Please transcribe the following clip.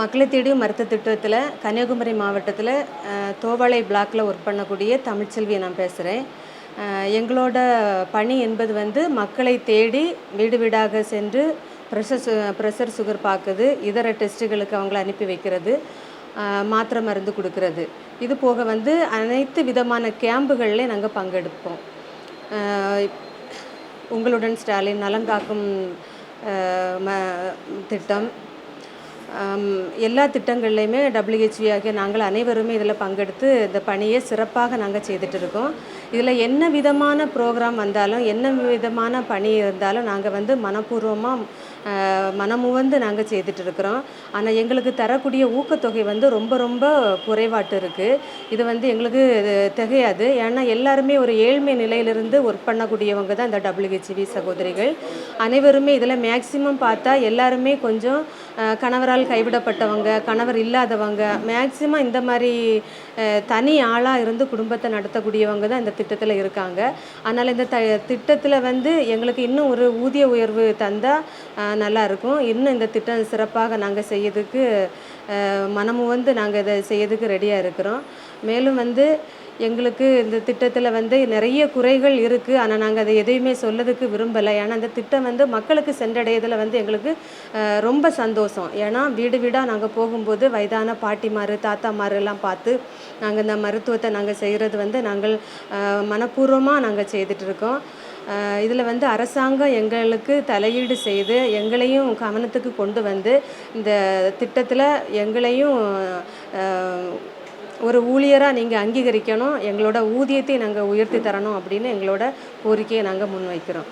மக்களை தேடி மருத்துவ திட்டத்தில் கன்னியாகுமரி மாவட்டத்தில் தோவாளை பிளாக்கில் ஒர்க் பண்ணக்கூடிய தமிழ்ச்செல்வியை நான் பேசுகிறேன் எங்களோட பணி என்பது வந்து மக்களை தேடி வீடு வீடாக சென்று ப்ரெஷர் சு ப்ரெஷர் சுகர் பார்க்குது இதர டெஸ்ட்டுகளுக்கு அவங்கள அனுப்பி வைக்கிறது மாத்திரை மருந்து கொடுக்கறது. இது போக வந்து அனைத்து விதமான கேம்புகள்லேயும் நாங்கள் பங்கெடுப்போம். உங்களுடன் ஸ்டாலின் நலங்காக்கும் ம திட்டம் எல்லா திட்டங்கள்லையுமே டபிள்யூஹெச்வி ஆகிய நாங்கள் அனைவருமே இதில் பங்கெடுத்து இந்த பணியை சிறப்பாக நாங்கள் செய்துட்டு இருக்கோம் இதில் என்ன விதமான ப்ரோக்ராம் வந்தாலும் என்ன விதமான பணி இருந்தாலும் நாங்கள் வந்து மனப்பூர்வமாக மனமுவந்து நாங்கள் செய்துட்டு இருக்கிறோம் ஆனால் எங்களுக்கு தரக்கூடிய ஊக்கத்தொகை வந்து ரொம்ப ரொம்ப குறைவாட்டு இருக்குது இது வந்து எங்களுக்கு இது திகையாது. ஏன்னா எல்லாருமே ஒரு ஏழ்மை நிலையிலிருந்து ஒர்க் பண்ணக்கூடியவங்க தான் இந்த டபிள்யூஹெச்வி சகோதரிகள். அனைவருமே இதில் மேக்சிமம் பார்த்தா எல்லாருமே கொஞ்சம் கணவரால் கைவிடப்பட்டவங்க கணவர் இல்லாதவங்க மேக்சிமம் இந்த மாதிரி தனி ஆளாக இருந்து குடும்பத்தை நடத்தக்கூடியவங்க தான் இந்த திட்டத்தில் இருக்காங்க. அதனால் இந்த த திட்டத்தில் வந்து எங்களுக்கு இன்னும் ஒரு ஊதிய உயர்வு தந்தால் நல்லாயிருக்கும் இன்னும் இந்த திட்டம் சிறப்பாக நாங்கள் செய்யறதுக்கு மனமும் வந்து நாங்கள் இதை செய்யறதுக்கு ரெடியாக இருக்கிறோம். மேலும் வந்து எங்களுக்கு இந்த திட்டத்தில் வந்து நிறைய குறைகள் இருக்குது ஆனால் நாங்கள் அதை எதையுமே சொல்லதுக்கு விரும்பலை. ஏன்னா அந்த திட்டம் வந்து மக்களுக்கு சென்றடையதில் வந்து எங்களுக்கு ரொம்ப சந்தோஷம். ஏன்னா வீடு வீடாக நாங்கள் போகும்போது வயதான பாட்டிமார் தாத்தாமாரெல்லாம் பார்த்து நாங்கள் இந்த மருத்துவத்தை நாங்கள் செய்கிறது வந்து நாங்கள் மனப்பூர்வமாக நாங்கள் செய்துட்ருக்கோம் இதில் வந்து அரசாங்கம் எங்களுக்கு தலையீடு செய்து எங்களையும் கவனத்துக்கு கொண்டு வந்து இந்த திட்டத்தில் எங்களையும் ஒரு ஊழியராக நீங்கள் அங்கீகரிக்கணும் எங்களோட ஊதியத்தை நாங்கள் உயர்த்தி தரணும் அப்படின்னு எங்களோட கோரிக்கையை நாங்கள் முன்வைக்கிறோம்.